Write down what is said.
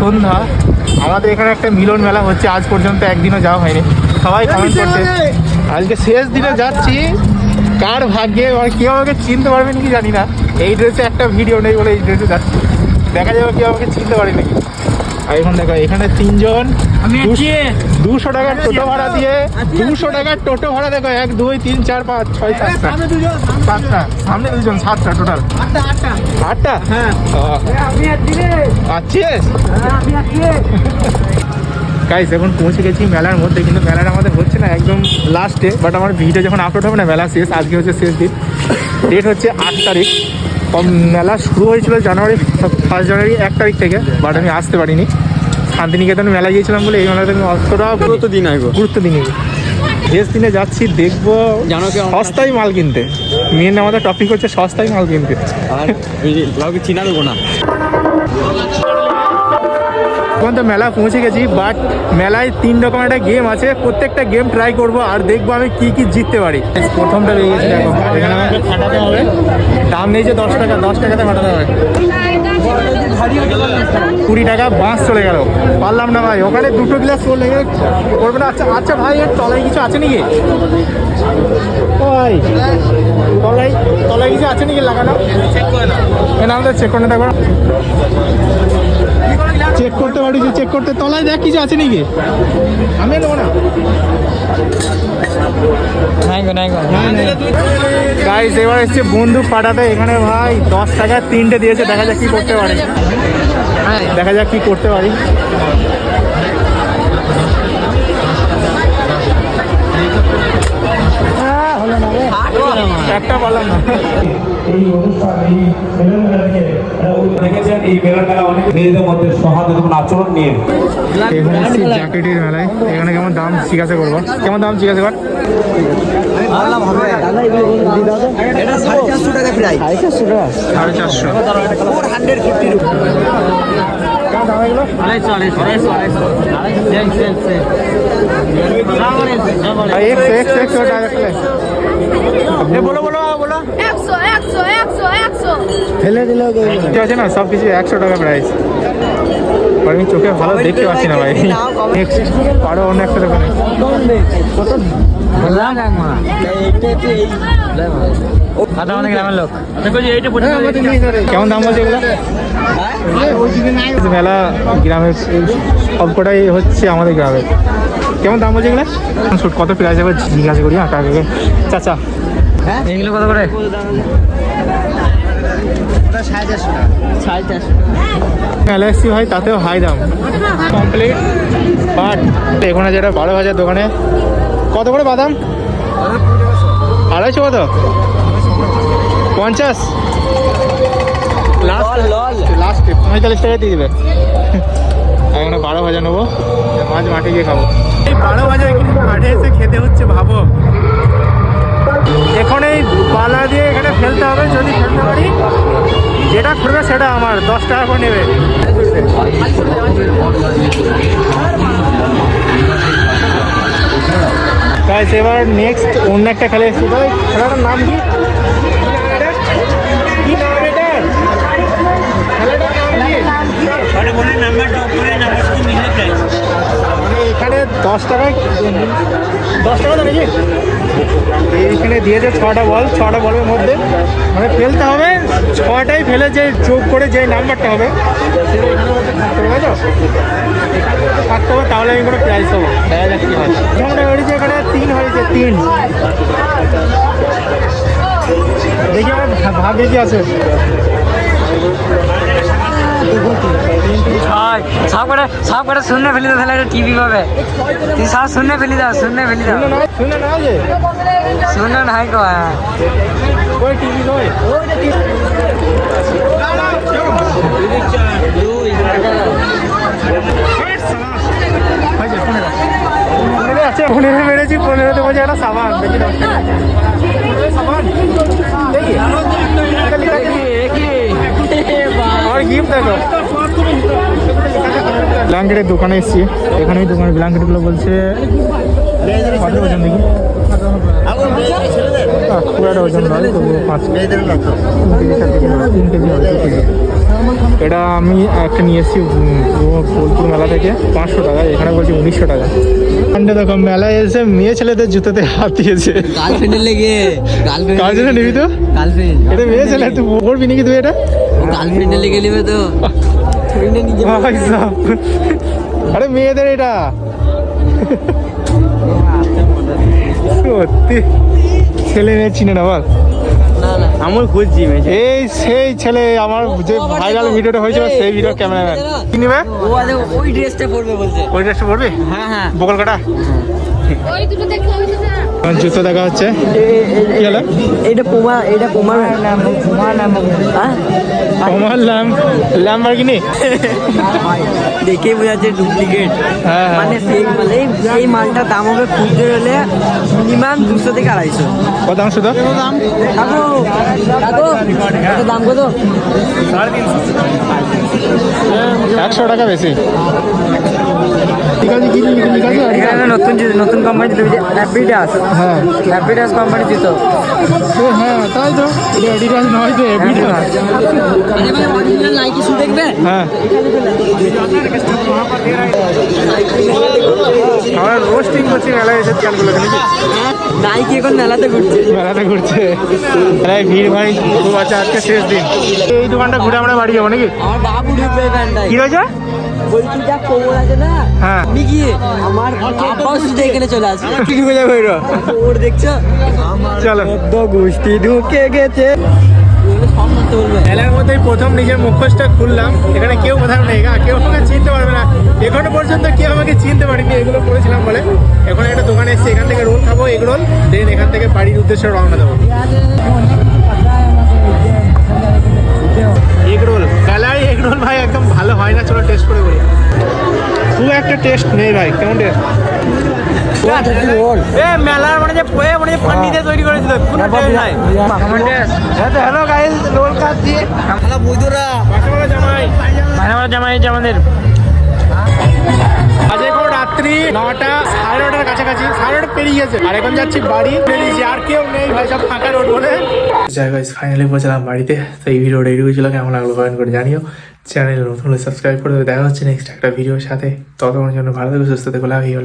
সন্ধ্যা। আমাদের এখানে একটা মিলন মেলা হচ্ছে আজ পর্যন্ত একদিনও যাওয়া হয়নি। সবাই কমেন্ট করছে। আজকে শেষ দিনে যাচ্ছি। কার ভাগ্যে আর কেউ আমাকে চিনতে পারবেন কি জানি না। এই ড্রেসে একটা ভিডিও নেই বলে এই ড্রেসে যাচ্ছি। দেখা যাবে কেউ আমাকে চিনতে পারে নাকি। আর এখন দেখো এখানে তিনজন দুশ- টাকার টোটো ভাড়া দিয়ে দুশো টাকার টোটো ভাড়া দেখো এক দুই তিন চার পাঁচ ছয় সাতটা সাতটা সামনে দুজন সাতটা টোটাল আটটা হ্যাঁ। আছিস? গাইস এখন পৌঁছে গেছি মেলার মধ্যে কিন্তু মেলাটা আমাদের হচ্ছে না একদম লাস্টে বাট আমার ভিডিও যখন আপলোড হবে না মেলা শেষ আজকে হচ্ছে শেষ দিন। ডেট হচ্ছে আট তারিখ। মেলা শুরু হয়েছিল জানুয়ারি ফার্স্ট জানুয়ারি এক তারিখ থেকে বাট আমি আসতে পারিনি। শান্তিনিকেতন মেলা গিয়েছিলাম বলে এই মেলাতে আমি অতটা গুরুত্ব দিন আগে। গুরুত্ব দিইনি শেষ দিনে যাচ্ছি দেখব জানো কি সস্তায় মাল কিনতে। মেন আমাদের টপিক হচ্ছে সস্তায় মাল কিনতে। আর চিনা দেবো না। এখন তো মেলা পৌঁছে গেছি বাট মেলায় তিন রকম একটা গেম আছে। প্রত্যেকটা গেম ট্রাই করব আর দেখব আমি কি কি জিততে পারি। প্রথমটা পেয়ে গেছি দেখো। এখানে আমাকে ফাটাতে হবে দাম নেই যে দশ টাকা দশ টাকাতে ফাটাতে হবে। কুড়ি টাকা, বাঁশ চলে গেল। পারলাম না ভাই, ওখানে দুটো গ্লাস চলে গেলে করবে না। আচ্ছা আচ্ছা ভাই, এর তলায় কিছু আছে নাকি? ভাই, তলায় তলায় কিছু আছে নাকি লাগানো? না নাম চেক করে দেখো চেক করতে পারি যে চেক করতে তলায় দেখ কিছু আছে নাকি? আমি নেব না। গাইস এবার এসছে বন্দুক পাঠাতে এখানে ভাই দশ টাকা তিনটে দিয়েছে। দেখা যাক কি করতে পারি। দেখা যাক কি করতে পারি। একটা বললাম না। এই অনুষ্ঠান দেখেছেন এই অনেক মেয়েদের মধ্যে এবং আচরণ নিয়ে। এখানে এসছি জ্যাকেটের মেলায়। এখানে কেমন দাম? জিজ্ঞাসা করব। কেমন দাম? জিজ্ঞাসা কর। সাড়ে চারশো টাকা বলো বলো ফেলে দিলে ঠিক আছে না সব কিছু একশো টাকা প্রাইস আমি চোখে ভালো দেখতে পাচ্ছি না ভাই। নেক্সট আরও অন্য একটা দোকানে কত কেমন দাম বলছে এগুলো? মেলা গ্রামের সবকটাই হচ্ছে আমাদের গ্রামের। কেমন দাম বলছে এগুলো? শুট কত প্রাইস এবার জিজ্ঞাসা করি হ্যাঁ কাকে চাচা এগুলো কত করে? এসছি ভাই তাতেও হাই দাম। কমপ্লিট বাট এখানে যেটা বারো হাজার দোকানে কত করে বাদাম? আড়াইশো কত? পঞ্চাশ? লাস্ট লাস্ট পঁয়তাল্লিশ টাকা দিয়ে দিবে। এখানে বারো ভাজা নেব। মাছ মাঠে গিয়ে খাব। এই বারো ভাজা কিন্তু মাঠে এসে খেতে হচ্ছে ভাবো। এখন এই পালা দিয়ে এখানে ফেলতে হবে, যদি ফেলতে পারি। যেটা খুলবে সেটা আমার, দশ টাকা করে নেবে। এবার নেক্সট অন্য একটা খেলে এসেছে। খেলাটার নাম কি? দশ টাকায়? দশ টাকা তো নাকি এইখানে দিয়েছে ছটা বল, ছটা বলের মধ্যে। মানে ফেলতে হবে, ছটাই ফেলে যে চোখ করে যে নাম্বারটা হবে, সেটা এখানের থাকতে হবে তো? থাকতে হবে, তাহলে আমি কোনো প্রাইস পাবো দেখা যাক কী হয় আমরা হয়েছে এখানে তিন হয়েছে তিন। দেখি আমার ভা- ভাগ্যে কি আছে? সব করে সব করে শূন্য ফেলে দাও তাহলে টিভি পাবে তুই সব শূন্য ফেলে দাও শূন্য ফেলে দাও শুনে না শুনে না যে শূন্য নাই কো হ্যাঁ। ওই টিভি নয় পনেরো আছে পনেরো মেরেছি পনেরোতে বলছে একটা সাবান দেখি দশ ব্ল্যাঙ্কেটের দোকানে এসেছি। এখানে এই দোকানের ব্ল্যাঙ্কেটগুলো বলছে কত ওজন দেখি। খুব একটা ওজন নয় তবু পাঁচ। তিন কেজি হবে, এটা আমি একটা নিয়ে এসেছি বোলপুর মেলা থেকে পাঁচশো টাকা এখানে বলছি উনিশশো টাকা। এখানটা দেখো মেলায় এসে মেয়ে ছেলেদের জুতোতে হাত দিয়েছে। গার্লফ্রেন্ডের লেগে কার জন্য নিবি তো? গার্লফ্রেন্ড এটা মেয়ে ছেলে তুই পড়বি নাকি তুই এটা? গার্লফ্রেন্ডের লেগে নেবে তো। আরে মেয়েদের এটা। সত্যি। ছেলে মেয়ে চিনে না বল। আমার খুঁজছি এই সেই ছেলে আমার যে ভাইরাল ভিডিওটা হয়েছিল সেই ভিডিও ক্যামেরাম্যান কি নিবে? ওই ড্রেসটা পরবে বলছে। ওই ড্রেসটা পড়বি হ্যাঁ হ্যাঁ। বকল কাটা জুতো দেখা হচ্ছে কি হলো? এইটা পোমা এইটা পোমার হ্যাঁ আমার ল্যাম ল্যাম্বারগিনি দেখেই বোঝা যাচ্ছে ডুপ্লিকেট হ্যাঁ হ্যাঁ। মানে ফেক মাল এই মালটার দাম হবে খুঁজতে হলে মিনিমাম দুশো থেকে আড়াইশো। কত অংশ তো কাকু কাকু এটার দাম কত? একশো টাকা বেশি ঠিক আছে কি ঠিক আছে এখানে নতুন নতুন কোম্পানি হ্যাঁ। অ্যাপিডাস কোম্পানি জুতো এ, হ্যাঁ তাই তো। এটা নয় তো এডিডাস নাইকি শু দেখবে হ্যাঁ। আমরা রোস্টিং করছি মেলায় এসে ক্যানগুলো নাইকি এখন মেলাতে ঘুরছে। মেলাতে ঘুরছে। ভিড় ভাই খুব আছে আজকে শেষ দিন। এই দোকানটা ঘুরে আমরা বাড়ি যাব নাকি? আমার বাবু ঢুকবে এখানটায়। কি রয়েছে বলছি যা কোমর আছে না হ্যাঁ। আমি আমার আব্বাও এখানে চলে আসবে। কি ঢুকে যাবে ওইটা দেখছ? চলো। তো গোষ্ঠী ঢুকে গেছে। মেলার মধ্যে প্রথম নিজের মুখোশটা খুললাম। এখানে কেউ কোথাও নেই। কেউ আমাকে চিনতে পারবে না। এখনও পর্যন্ত কেউ আমাকে চিনতে পারেনি। এগুলো করেছিলাম বলে। এখন একটা দোকানে এসেছি। এখান থেকে রোল খাব, এগ রোল। দেন এখান থেকে বাড়ির উদ্দেশ্যে রওনা দেবো। Egg roll. মেলায় এগ রোল ভাই একদম ভালো হয় না। চলো টেস্ট করে বলি। খুব একটা টেস্ট নেই ভাই। কেমন টেস্ট মেলার মানে যে পোয়ে মানে পানি দিয়ে তৈরি করেছিল কোনো টেস্ট নাই। হ্যালো গাইস রোল খাচ্ছি হ্যালো বৈদুরা। জামাই। জামাই আমাদের আজ এখন রাত্রি নটা সাড়ে নটার কাছাকাছি সাড়ে নটা পেরিয়ে গেছে। আর এখন যাচ্ছি বাড়ি বেরিয়েছি। আর কেউ নেই ভাই সব ফাঁকা রোড বলে। যাই গাইস ফাইনালি পৌঁছলাম বাড়িতে। তো এই ভিডিওটা এইটুকু ছিল কেমন লাগল কমেন্ট করে জানিও। চ্যানেল নতুন হলে সাবস্ক্রাইব করে দেখা হচ্ছে নেক্সট একটা ভিডিওর সাথে। ততক্ষণের জন্য ভালো থেকো সুস্থ থেকো লাভ এই হল